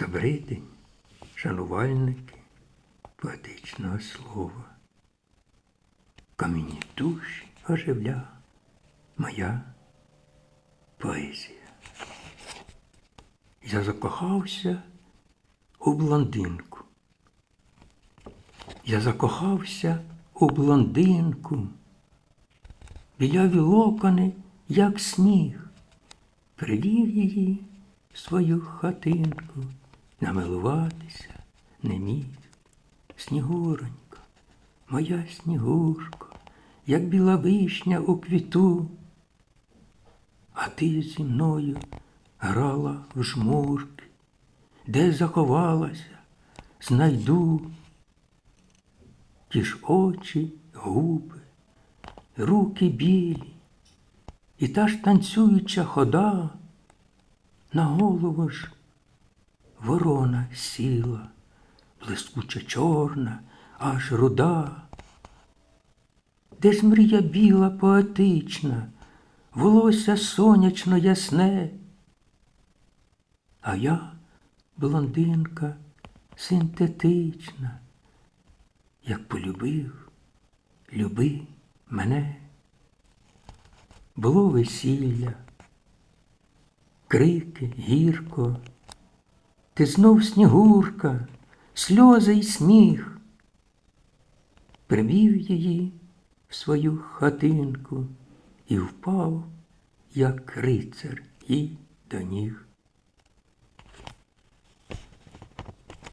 Добрий день, шанувальники поетичного слова. Камінні душі оживля моя поезія. Я закохався у блондинку. Я закохався у блондинку. Біляві локони, як сніг, привів її в свою хатинку, намилуватися не міг. Снігуронька, моя снігурко, як біла вишня у квіту, а ти зі мною грала в жмурки, де заховалася, знайду. Ті ж очі, губи, руки білі, і та ж танцююча хода, на голову ж ворона сіла, блискуча чорна, аж руда. Де ж мрія біла поетична, волосся сонячно ясне, а я блондинка синтетична, як полюбив, люби мене. Було весілля, крики, гірко, ти знов снігурка, сльози й сміх. Привів її в свою хатинку і впав, як рицар їй до ніг.